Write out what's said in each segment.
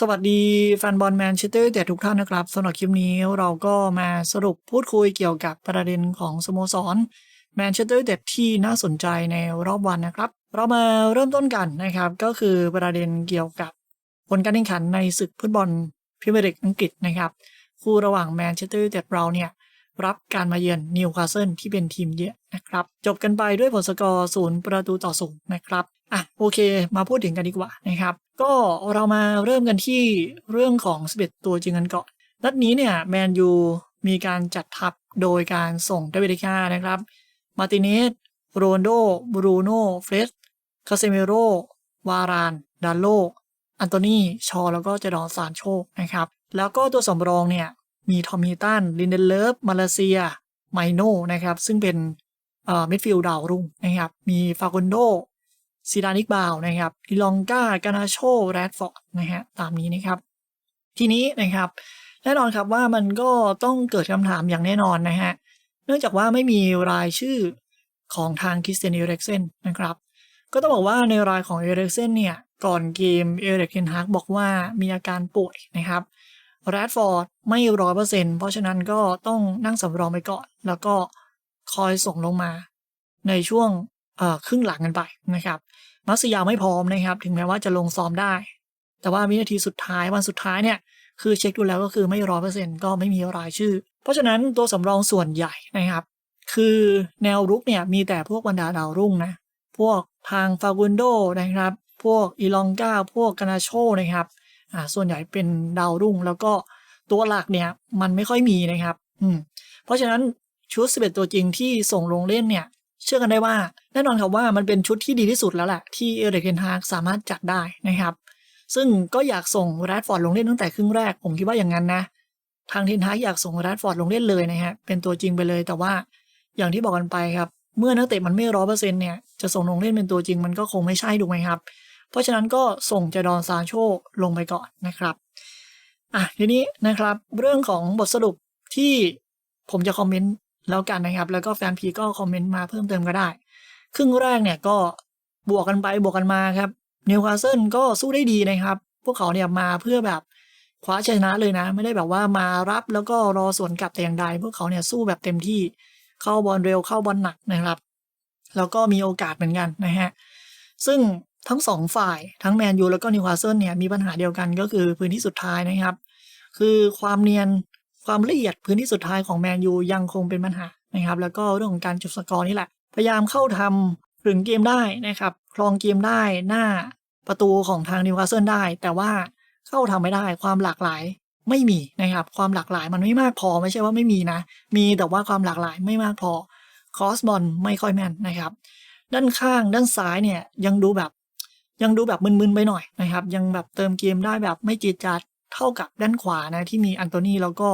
สวัสดีแฟนบอลแมนเชสเตอร์แต่ทุกท่านนะครับสำหรับคลิปนี้เราก็มาสรุปพูดคุยเกี่ยวกับประเด็นของสโมสรแมนเชสเตอร์เด็ดที่น่าสนใจในรอบวันนะครับ เรามาเริ่มต้นกันนะครับ ก็คือประเด็นเกี่ยวกับผลการแข่งขันในศึกฟุตบอลพรีเมียร์ลีกอังกฤษนะครับ คู่ระหว่างแมนเชสเตอร์เด็ดเราเนี่ย รับการมาเยือนนิวคาสเซิลที่เป็นทีมเยอะนะครับ จบกันไปด้วยผลสกอร์ศูนย์ประตูต่อศูนย์นะครับอะโอเค มาพูดถึงกันดีกว่านะครับ ก็เรามาเริ่มกันที่เรื่องของ 11 ตัวจริงกันก่อนนัดนี้เนี่ยแมนยูมีการจัดทัพโดยการส่งเดวิดคานะครับ มาติเนสโรนโดบรูโน่เฟรดคาเซเมโรวารานดาโลอันโตนีชอแล้วก็เจดอนซานโชนะครับ แล้วก็ตัวสำรองเนี่ย มีทอมมิตันลินเดนเลิฟมาเลเซียไมโนนะครับ ซึ่งเป็นเอ่อมิดฟิลด์ดาวรุ่งนะครับ มีฟากุนโดซิดานิกบาวนะครับอิลองกากานาโชแรดฟอร์ดนะฮะตามนี้นะครับ ทีนี้นะครับแน่นอนครับว่ามันก็ต้องเกิดคำถามอย่างแน่นอนนะฮะเนื่องจากว่าไม่มีรายชื่อของทางคริสเตียนเอเร็กเซนนะครับ ก็ต้องบอกว่าในรายของเอเร็กเซนเนี่ย ก่อนเกมเอเร็กเคนฮากบอกว่ามีอาการป่วยนะครับ แรดฟอร์ดไม่ร้อยเปอร์เซ็นต์เพราะฉะนั้นก็ต้องนั่งสำรองไปก่อน แล้วก็คอยส่งลงมาในช่วงครึ่งหลังกันไปนะครับมัสยาไม่พร้อมนะครับ ถึงแม้ว่าจะลงซ้อมได้ แต่ว่าวินาทีสุดท้ายวันสุดท้ายเนี่ยคือเช็คดูแล้วก็คือไม่ร้อยเปอร์เซ็นต์ก็ไม่มีรายชื่อ เพราะฉะนั้นตัวสำรองส่วนใหญ่นะครับ คือแนวรุกเนี่ยมีแต่พวกบรรดาดาวรุ่งนะ พวกทางฟากุนโดนะครับ พวกอีลองกาพวกกานาโชนะครับ อ่าส่วนใหญ่เป็นดาวรุ่ง แล้วก็ตัวหลักเนี่ยมันไม่ค่อยมีนะครับอืมเพราะฉะนั้นชุด 11 ตัวจริงที่ส่งลงเล่นเนี่ย เชื่อกันได้ว่าแน่นอนครับว่ามันเป็นชุดที่ดีที่สุดแล้วแหละที่เอเริกเทนฮากสามารถจัดได้นะครับ ซึ่งก็อยากส่งแรดฟอร์ดลงเล่นตั้งแต่ครึ่งแรกผมคิดว่าอย่างนั้นนะทางเทนฮากอยากส่งแรดฟอร์ดลงเล่นเลยนะฮะเป็นตัวจริงไปเลยแต่ว่าอย่างที่บอกกันไปครับ เมื่อนักเตะมันไม่ร้อยเปอร์เซ็นต์เนี่ยจะส่งลงเล่นเป็นตัวจริงมันก็คงไม่ใช่ถูกไหมครับ เพราะฉะนั้นก็ส่งเจดอนซานโชลงไปก่อนนะครับอะทีนี้นะครับเรื่องของบทสรุปที่ผมจะคอมเมนต์แล้วกันนะครับ แล้วก็แฟนพีก็คอมเมนต์มาเพิ่มเติมก็ได้ ครึ่งแรกเนี่ยก็บวกกันไปบวกกันมาครับนิวคาสเซิลก็สู้ได้ดีนะครับ พวกเขาเนี่ยมาเพื่อแบบคว้าชนะเลยนะ ไม่ได้แบบว่ามารับแล้วก็รอสวนกลับแต่อย่างใด พวกเขาเนี่ยสู้แบบเต็มที่เข้าบอลเร็วเข้าบอลหนักนะครับ แล้วก็มีโอกาสเหมือนกันนะฮะ ซึ่งทั้งสองฝ่ายทั้งแมนยูแล้วก็นิวคาสเซิลเนี่ยมีปัญหาเดียวกันก็คือพื้นที่สุดท้ายนะครับ คือความเนียนความละเอียดพื้นที่สุดท้ายของแมนยูยังคงเป็นปัญหานะครับ แล้วก็เรื่องของการจบสกอร์นี่แหละ พยายามเข้าทำถึงเกมได้นะครับครองเกมได้หน้าประตูของทางนิวคาสเซิลได้ แต่ว่าเข้าทำไม่ได้ความหลากหลายไม่มีนะครับ ความหลากหลายมันไม่มากพอไม่ใช่ว่าไม่มีนะ มีแต่ว่าความหลากหลายไม่มากพอคอสบอลไม่ค่อยแม่นนะครับ ด้านข้างด้านซ้ายเนี่ยยังดูแบบ ยังดูแบบมึนๆไปหน่อยนะครับ ยังแบบเติมเกมได้แบบไม่จีดจัดเท่ากับด้านขวานะที่มีอันโตนีแล้วก็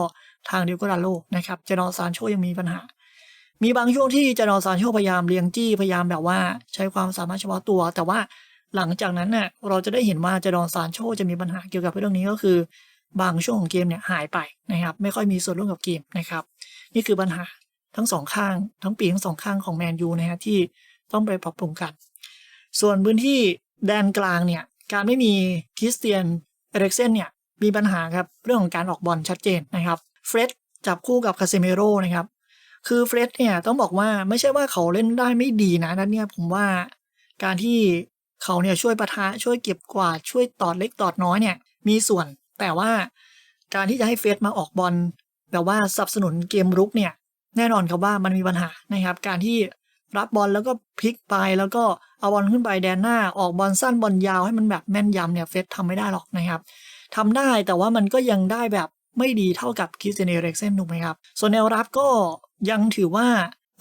ทางเดียโกดาโลนะครับเจนอซานโชยังมีปัญหา มีบางช่วงที่เจนอซานโชพยายามเลี้ยงจี้พยายามแบบว่าใช้ความสามารถเฉพาะตัว แต่ว่าหลังจากนั้นเนี่ยเราจะได้เห็นว่าเจนอซานโชจะมีปัญหาเกี่ยวกับเรื่องนี้ก็คือบางช่วงของเกมเนี่ยหายไปนะครับไม่ค่อยมีส่วนร่วมกับเกมนะครับ นี่คือปัญหาทั้งสองข้างทั้งปีทั้งสองข้างของแมนยูนะฮะที่ ต้องไปปรับปรุงกัน ส่วนพื้นที่แดนกลางเนี่ย การไม่มีคริสเตียนเอริกเซนเนี่ย มีปัญหาครับ เรื่องของการออกบอลชัดเจนนะครับ เฟร็ดจับคู่กับคาเซเมโร่นะครับ คือเฟร็ดเนี่ยต้องบอกว่าไม่ใช่ว่าเขาเล่นได้ไม่ดีนะนั่นเนี่ยผมว่าการที่เขาเนี่ยช่วยประทะช่วยเก็บกวาดช่วยตอดเล็กตอดน้อยเนี่ยมีส่วนแต่ว่าการที่จะให้เฟร็ดมาออกบอลแบบว่าสนับสนุนเกมรุกเนี่ยแน่นอนครับว่ามันมีปัญหานะครับ การที่ รับบอลแล้วก็พลิกไปแล้วก็เอาบอลขึ้นไปแดนหน้าออกบอลสั้นบอลยาวให้มันแบบแม่นยำเนี่ยเฟสทำไม่ได้หรอกนะครับทำได้แต่ว่ามันก็ยังได้แบบไม่ดีเท่ากับคริสเตียนเอเร็กเซนถูกไหมครับ ส่วนแนวรับก็ยังถือว่า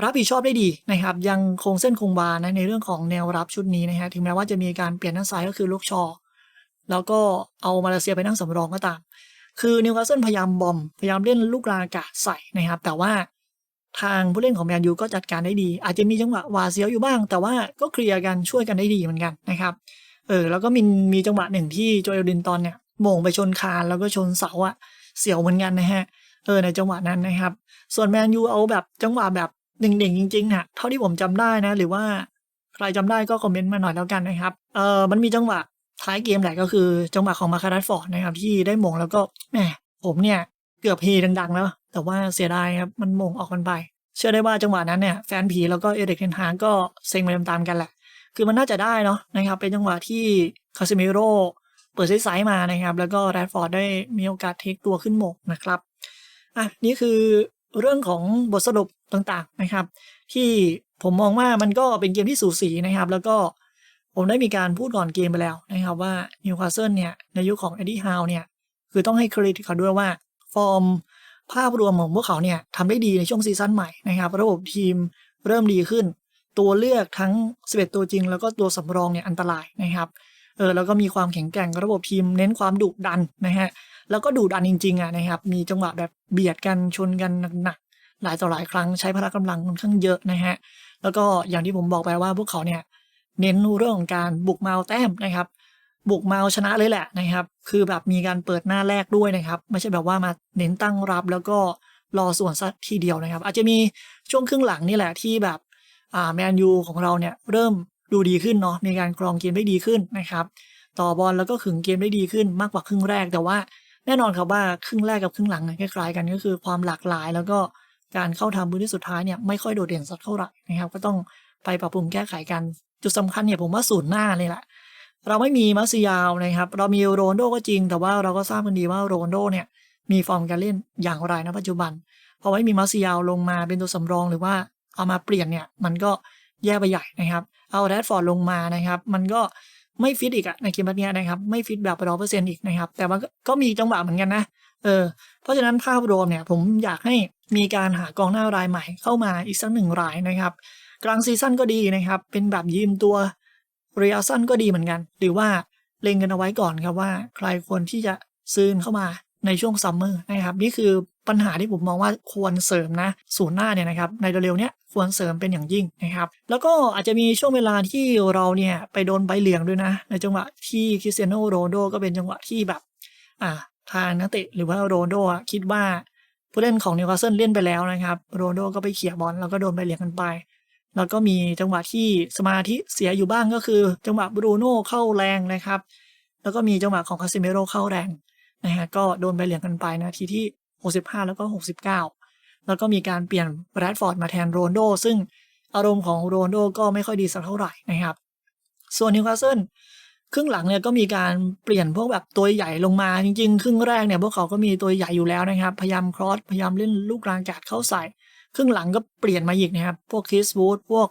รับผิดชอบได้ดีนะครับ ยังคงเส้นคงวานะในเรื่องของแนวรับชุดนี้นะฮะถึงแม้ว่าจะมีการเปลี่ยนด้านซ้ายก็คือลูกชอ แล้วก็เอามาเลเซียไปนั่งสำรองก็ตาม คือนิวคาสเซิลพยายามบอม พยายามเล่นลูกลางอากาศใส่นะครับ แต่ว่า ทางผู้เล่นของแมนยูก็จัดการได้ดี อาจจะมีจังหวะวาเซียวอยู่บ้าง แต่ว่าก็เคลียร์กันช่วยกันได้ดีเหมือนกันนะครับเออแล้วก็มีมีจังหวะหนึ่งที่โจเอลดินตอนเนี่ยโหม่งไปชนคานแล้วก็ชนเสาอะเสียวเหมือนกันนะฮะเออในจังหวะนั้นนะครับ ส่วนแมนยูเอาแบบจังหวะแบบเด่งๆจริงๆน่ะเท่าที่ผมจำได้นะ หรือว่าใครจำได้ก็คอมเมนต์มาหน่อยแล้วกันนะครับเออมันมีจังหวะท้ายเกมแหละก็คือจังหวะของมาคารัสฟอร์ดนะครับที่ได้มงแล้วก็แหมผมเนี่ย เกือบเฮดังๆแล้ว แต่ว่าเสียดายครับมันมงออกกันไป เชื่อได้ว่าจังหวะนั้นเนี่ยแฟนผีแล้วก็เอเดกเทนฮางก็เซ็งไปตามๆกันแหละ คือมันน่าจะได้เนาะนะครับเป็นจังหวะที่คาซิเมโรเปิดไซส์ๆมานะครับ แล้วก็แรดฟอร์ดได้มีโอกาสเทคตัวขึ้นหมกนะครับอะนี่คือเรื่องของบทสรุปต่างๆนะครับ ที่ผมมองว่ามันก็เป็นเกมที่สูสีนะครับ แล้วก็ผมได้มีการพูดก่อนเกมไปแล้วนะครับว่านิวคาสเซิลเนี่ยในยุคของเอ็ดดี้ฮาวเนี่ยคือต้องให้เครดิตเขาด้วยว่า ฟอร์มภาพรวมของพวกเขาเนี่ยทำได้ดีในช่วงซีซั่นใหม่นะครับ ระบบทีมเริ่มดีขึ้น ตัวเลือกทั้ง 11 ตัวจริง แล้วก็ตัวสำรองเนี่ยอันตรายนะครับเออแล้วก็มีความแข็งแกร่งระบบทีมเน้นความดุดันนะฮะแล้วก็ดุดันจริงๆอะนะครับ มีจังหวะแบบเบียดกันชนกันหนักๆหลายต่อหลายครั้งใช้พละกำลังค่อนข้างเยอะนะฮะแล้วก็อย่างที่ผมบอกไปว่าพวกเขาเนี่ยเน้นเรื่องของการบุกมาเอาแต้มนะครับ บุกมาเอาชนะเลยแหละนะครับ คือแบบมีการเปิดหน้าแรกด้วยนะครับ ไม่ใช่แบบว่ามาเน้นตั้งรับแล้วก็รอส่วนสักทีเดียวนะครับ อาจจะมีช่วงครึ่งหลังนี่แหละที่แบบอ่าแมนยูของเราเนี่ยเริ่มดูดีขึ้นเนาะมีการครองเกมได้ดีขึ้นนะครับ ต่อบอลแล้วก็ขึงเกมได้ดีขึ้นมากกว่าครึ่งแรก แต่ว่าแน่นอนครับว่าครึ่งแรกกับครึ่งหลังคล้ายๆกันก็คือความหลากหลาย แล้วก็การเข้าทำพื้นที่สุดท้ายเนี่ยไม่ค่อยโดดเด่นสักเท่าไหร่นะครับ ก็ต้องไปปรับปรุงแก้ไขกันจุดสำคัญเนี่ยผมว่าศูนย์หน้าเลยแหละ เราไม่มีมาซิยาวนะครับ เรามีโรนโดก็จริง แต่ว่าเราก็ทราบกันดีว่าโรนโดเนี่ยมีฟอร์มการเล่นอย่างไรณปัจจุบันพอไม่มีมาซิยาวลงมาเป็นตัวสำรองหรือว่าเอามาเปลี่ยนเนี่ยมันก็แย่ไปใหญ่นะครับเอาแรดฟอร์ดลงมานะครับ มันก็ไม่ฟิตอีกอะในเกมแบบนี้นะครับ ไม่ฟิตแบบร้อยเปอร์เซ็นต์อีกนะครับ แต่ว่าก็ก็มีจังหวะเหมือนกันนะเออเพราะฉะนั้นภาพรวมเนี่ยผมอยากให้มีการหากองหน้ารายใหม่เข้ามาอีกสักหนึ่งรายนะครับ กลางซีซั่นก็ดีนะครับ เป็นแบบยืมตัว ระยะสั้นก็ดีเหมือนกัน หรือว่าเล็งกันเอาไว้ก่อนครับว่า ใครควรที่จะซื้อเข้ามาในช่วงซัมเมอร์นะครับนี่คือปัญหาที่ผมมองว่าควรเสริมนะศูนย์หน้าเนี่ยนะครับในเร็วๆเนี้ยควรเสริมเป็นอย่างยิ่งนะครับ แล้วก็อาจจะมีช่วงเวลาที่เราเนี่ยไปโดนใบเหลืองด้วยนะ ในจังหวะที่คริสเตียโนโรนโดก็เป็นจังหวะที่แบบอ่าทางนักเตะหรือว่าโรนโดคิดว่าผู้เล่นของนิวคาสเซิลเล่นไปแล้วนะครับโรนโดก็ไปเขี่ยบอลแล้วก็โดนใบเหลืองกันไป แล้วก็มีจังหวะที่สมาธิเสียอยู่บ้างก็คือ จังหวะบรูโน่เข้าแรงนะครับ แล้วก็มีจังหวะของคาซิเมโรเข้าแรงนะฮะก็โดนใบเหลืองกันไปนะทีที่ 65 แล้วก็ 69 แล้วก็มีการเปลี่ยนแรดฟอร์ดมาแทนโรนโด ซึ่งอารมณ์ของโรนโดก็ไม่ค่อยดีสักเท่าไหร่นะครับ ส่วนนิวคาสเซิลครึ่งหลังเนี่ยก็มีการเปลี่ยนพวกแบบตัวใหญ่ลงมาจริงๆ ครึ่งแรกเนี่ยพวกเขาก็มีตัวใหญ่อยู่แล้วนะครับ พยายามครอสพยายามเล่นลูกกลางกาดเข้าใส่ ครึ่งหลังก็เปลี่ยนมาอีกนะครับ พวกคริสวูดพวก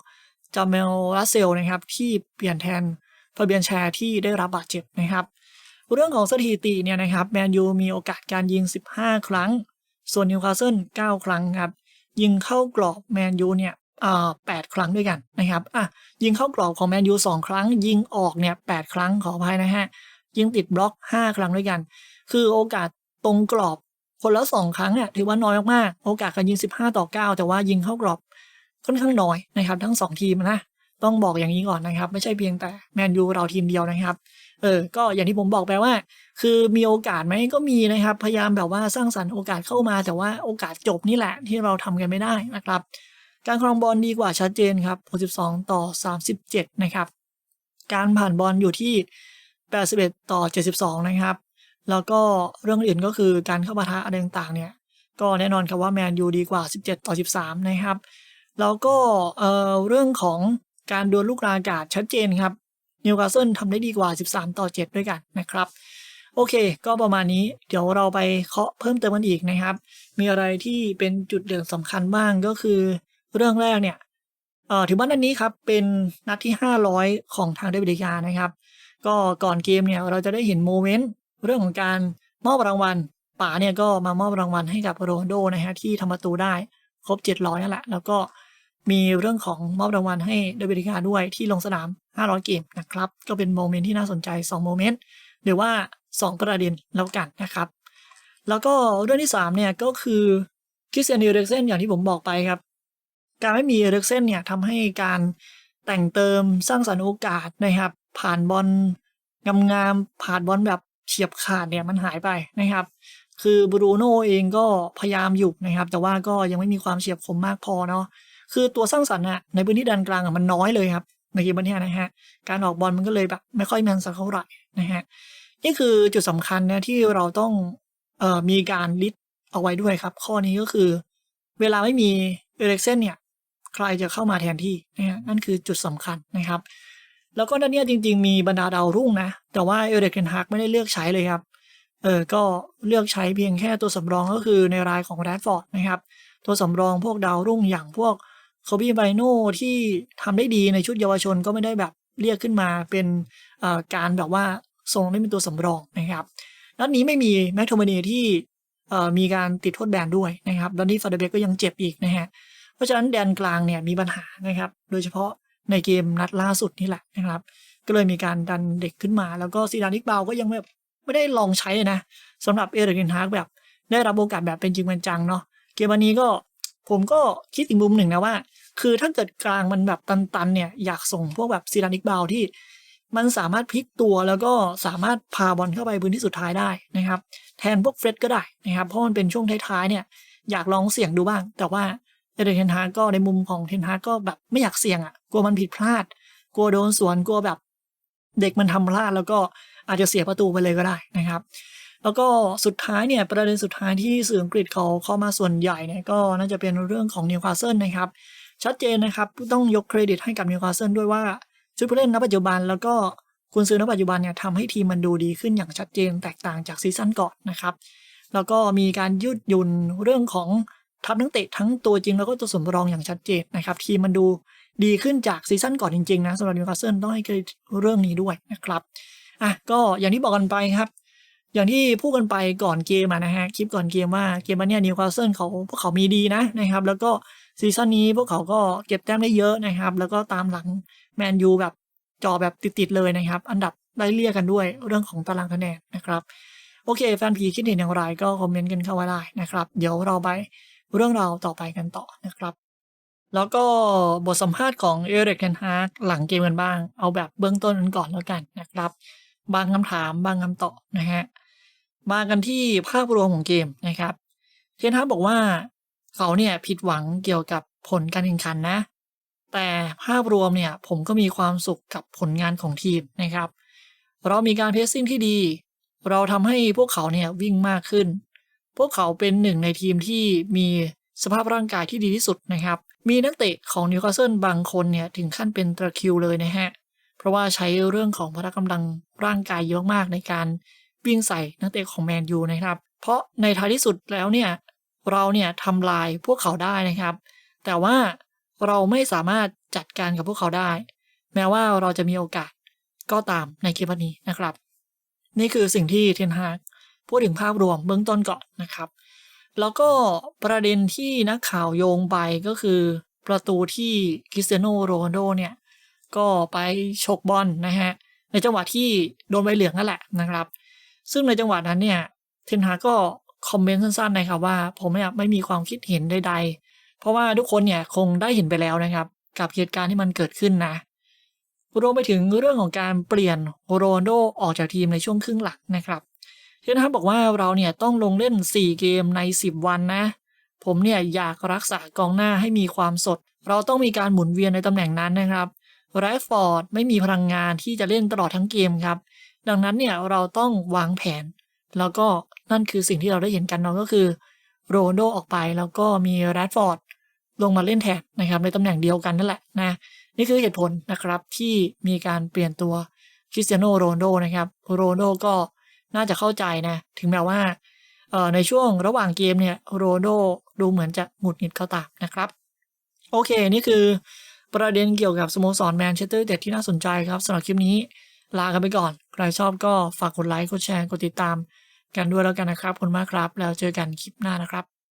จาเมลรัสเซลนะครับ ที่เปลี่ยนแทนฟาเบียนแชร์ที่ได้รับบาดเจ็บนะครับ เรื่องของสถิติเนี่ยนะครับแมนยูมีโอกาสการยิง 15 ครั้ง ส่วนนิวคาสเซิล9ครั้งครับ ยิงเข้ากรอบแมนยูเนี่ยอ่า8ครั้งด้วยกันนะครับอะยิงเข้ากรอบของแมนยู2ครั้ง ยิงออกเนี่ย8ครั้งขออภัยนะฮะยิงติดบล็อก 5 ครั้งด้วยกัน คือโอกาสตรงกรอบ คนละสองครั้งเนี่ยถือว่าน้อยมากๆโอกาสการยิง 15 ต่อ 9 แต่ว่ายิงเข้ากรอบค่อนข้างน้อยนะครับ ทั้ง 2 ทีมนะต้องบอกอย่างนี้ก่อนนะครับ ไม่ใช่เพียงแต่แมนยูเราทีมเดียวนะครับเออก็อย่างที่ผมบอกไปว่า คือมีโอกาสไหมก็มีนะครับ พยายามแบบว่าสร้างสรรค์โอกาสเข้ามา แต่ว่าโอกาสจบนี่แหละที่เราทำกันไม่ได้นะครับ การครองบอลดีกว่าชัดเจนครับ62ต่อ 37 นะครับ การผ่านบอลอยู่ที่ 81 ต่อ 72 นะครับ แล้วก็เรื่องอื่นก็คือการเข้าปะทะอะไรต่างๆ เนี่ย ก็แน่นอนครับว่าแมนยูดีกว่า 17 ต่อ 13 นะครับ แล้วก็เอ่อเรื่องของการดวลลูกกลางอากาศชัดเจนครับนิวคาสเซิลทำได้ดีกว่า 13 ต่อ 7 ด้วยกันนะครับ โอเค ก็ประมาณนี้เดี๋ยวเราไปเคาะเพิ่มเติมกันอีกนะครับ มีอะไรที่เป็นจุดเด่นสำคัญบ้างก็คือ เรื่องแรกเนี่ยเอ่อถือว่านัดนี้ครับเป็นนัดที่ 500 ของทางเดวิดยานะครับ ก็ก่อนเกมเนี่ยเราจะได้เห็นโมเมนต์ เรื่องของการมอบรางวัลป๋าเนี่ยก็มามอบรางวัลให้กับโรนโดนะฮะที่ทำประตูได้ครบ 700นั่นแหละ แล้วก็มีเรื่องของมอบรางวัลให้เดวิดยาด้วยที่ลงสนาม 500 เกมนะครับ ก็เป็นโมเมนต์ที่น่าสนใจ 2 โมเมนต์ หรือว่า 2 ประเด็นแล้วกันนะครับ แล้วก็เรื่องที่ 3 เนี่ยก็คือคริสเตียนเอริกเซนอย่างที่ผมบอกไปครับ การไม่มีเอริกเซนเนี่ยทำให้การแต่งเติมสร้างสรรค์โอกาสนะครับ ผ่านบอลงามๆผ่านบอลแบบ เฉียบขาดเนี่ยมันหายไปนะครับ คือบรูโน่เองก็พยายามอยู่นะครับ แต่ว่าก็ยังไม่มีความเฉียบคมมากพอเนาะคือตัวสร้างสรรค์อะในพื้นที่ด้านกลางอะมันน้อยเลยครับในเกมวันนี้นะฮะการออกบอลมันก็เลยแบบไม่ค่อยแมนสักเท่าไหร่นะฮะนี่คือจุดสำคัญนะที่เราต้องเอ่อมีการลิสเอาไว้ด้วยครับ ข้อนี้ก็คือ เวลาไม่มีเอเล็กเซนเนี่ย ใครจะเข้ามาแทนที่นะฮะนั่นคือจุดสำคัญนะครับ แล้วก็นันเนี่ยจริง ๆ มีบรรดาดาวรุ่งนะ แต่ว่าเอเริกเทนฮากไม่ได้เลือกใช้เลยครับ เออ ก็เลือกใช้เพียงแค่ตัวสำรองก็คือในรายของแรดฟอร์ดนะครับ ตัวสำรองพวกดาวรุ่งอย่างพวกโคบีไบโนที่ทำได้ดีในชุดเยาวชนก็ไม่ได้แบบเรียกขึ้นมาเป็นการแบบว่าส่งได้เป็นตัวสำรองนะครับนัดนี้ไม่มีแม็กโทมานีที่มีการติดโทษแบนด้วยนะครับแล้วนี่ฟาเดเบกก็ยังเจ็บอีกนะฮะ เพราะฉะนั้นแดนกลางเนี่ยมีปัญหานะครับ โดยเฉพาะ ในเกมนัดล่าสุดนี่แหละนะครับ ก็เลยมีการดันเด็กขึ้นมา แล้วก็ซีดานิกเบาก็ยังแบบไม่ได้ลองใช้นะสำหรับเอริกเทนฮากแบบ ได้รับโอกาสแบบเป็นจริงเป็นจังเนาะเกมวันนี้ก็ผมก็คิดอีกมุมหนึ่งนะว่า คือถ้าเกิดกลางมันแบบตันๆเนี่ยอยากส่งพวกแบบซีดานิกเบาที่มันสามารถพลิกตัวแล้วก็สามารถพาบอลเข้าไปพื้นที่สุดท้ายได้นะครับ แทนพวกเฟรดก็ได้นะครับ เพราะมันเป็นช่วงท้ายๆเนี่ย อยากลองเสี่ยงดูบ้าง แต่ว่า เอเดเทนฮากก็ในมุมของเทนฮากก็แบบไม่อยากเสี่ยงอะกลัวมันผิดพลาด กลัวโดนสวนกลัวแบบ เด็กมันทำพลาดแล้วก็อาจจะเสียประตูไปเลยก็ได้นะครับ แล้วก็สุดท้ายเนี่ยประเด็นสุดท้ายที่สื่ออังกฤษเขาเข้ามาส่วนใหญ่เนี่ยก็น่าจะเป็นเรื่องของนิวคาสเซิลนะครับ ชัดเจนนะครับต้องยกเครดิตให้กับนิวคาสเซิลด้วยว่าชุดผู้เล่นณปัจจุบันแล้วก็คุณซื้อณปัจจุบันเนี่ยทำให้ทีมมันดูดีขึ้นอย่างชัดเจนแตกต่างจากซีซั่นก่อนนะครับ แล้วก็มีการยืดหยุ่นเรื่องของ ทัพนักเตะทั้งตัวจริงแล้วก็ตัวสำรองอย่างชัดเจนนะครับ ทีมมันดูดีขึ้นจากซีซั่นก่อนจริงๆนะสำหรับนิวคาสเซิลต้องให้เครดิตเรื่องนี้ด้วยนะครับอะก็อย่างที่บอกกันไปครับ อย่างที่พูดกันไปก่อนเกมนะฮะคลิปก่อนเกมว่าเกมวันนี้นิวคาสเซิลเขาพวกเขามีดีนะนะครับ แล้วก็ซีซั่นนี้พวกเขาก็เก็บแต้มได้เยอะนะครับ แล้วก็ตามหลังแมนยูแบบจอแบบติดๆเลยนะครับ อันดับไล่เลี่ยกันด้วยเรื่องของตารางคะแนนนะครับ โอเค แฟนผีคิดเห็นอย่างไรก็คอมเมนต์กันเข้ามาได้นะครับ เดี๋ยวเราไป เรื่องราวต่อไปกันต่อนะครับ แล้วก็บทสัมภาษณ์ของเอริกเทนฮากหลังเกมกันบ้าง เอาแบบเบื้องต้นกันก่อนแล้วกันนะครับ บางคำถามบางคำตอบนะฮะมากันที่ภาพรวมของเกมนะครับ เทนฮากบอกว่าเขาเนี่ยผิดหวังเกี่ยวกับผลการแข่งขันนะ แต่ภาพรวมเนี่ยผมก็มีความสุขกับผลงานของทีมนะครับ เรามีการเพสซิ่งที่ดี เราทำให้พวกเขาเนี่ยวิ่งมากขึ้น พวกเขาเป็นหนึ่งในทีมที่มีสภาพร่างกายที่ดีที่สุดนะครับ มีนักเตะของนิวคาสเซิลบางคนเนี่ยถึงขั้นเป็นตะคิวเลยนะฮะ เพราะว่าใช้เรื่องของพละกำลังร่างกายเยอะมากในการวิ่งใส่นักเตะของแมนยูนะครับ เพราะในท้ายที่สุดแล้วเนี่ยเราเนี่ยทำลายพวกเขาได้นะครับ แต่ว่าเราไม่สามารถจัดการกับพวกเขาได้ แม้ว่าเราจะมีโอกาสก็ตามในเกมนนี้นะครับ นี่คือสิ่งที่เทนฮาก พูดถึงภาพรวมเบื้องต้นก่อนนะครับ แล้วก็ประเด็นที่นักข่าวโยงไปก็คือประตูที่คริสเตียโนโรนโดเนี่ยก็ไปฉกบอลนะฮะในจังหวะที่โดนใบเหลืองนั่นแหละนะครับ ซึ่งในจังหวะนั้นเนี่ยเทนฮาก็คอมเมนต์สั้นๆนะครับว่าผมเนี่ยไม่มีความคิดเห็นใดๆ เพราะว่าทุกคนเนี่ยคงได้เห็นไปแล้วนะครับ กับเหตุการณ์ที่มันเกิดขึ้นนะรวมไปถึงเรื่องของการเปลี่ยนโรนโดออกจากทีมในช่วงครึ่งหลังนะครับ เทนฮากบอกว่าเราเนี่ยต้องลงเล่น 4 เกมใน 10 วันนะ ผมเนี่ยอยากรักษากองหน้าให้มีความสด เราต้องมีการหมุนเวียนในตำแหน่งนั้นนะครับไรฟอร์ดไม่มีพลังงานที่จะเล่นตลอดทั้งเกมครับ ดังนั้นเนี่ยเราต้องวางแผน แล้วก็นั่นคือสิ่งที่เราได้เห็นกันเนาะก็คือโรนโดออกไปแล้วก็มีแรดฟอร์ดลงมาเล่นแทนนะครับในตำแหน่งเดียวกันนั่นแหละนะนี่คือเหตุผลนะครับที่มีการเปลี่ยนตัวคริสเตียโนโรนโดนะครับโรนโดก็ น่าจะเข้าใจนะ ถึงแม้ว่าในช่วงระหว่างเกมเนี่ยโรนโดดูเหมือนจะหงุดหงิดเขาตามนะครับ โอเค นี่คือประเด็นเกี่ยวกับสโมสรแมนเชสเตอร์เด็ดที่น่าสนใจครับสำหรับคลิปนี้ลากันไปก่อน ใครชอบก็ฝากกดไลค์กดแชร์กดติดตามกันด้วยแล้วกันนะครับ ขอบคุณมากครับ แล้วเจอกันคลิปหน้านะครับ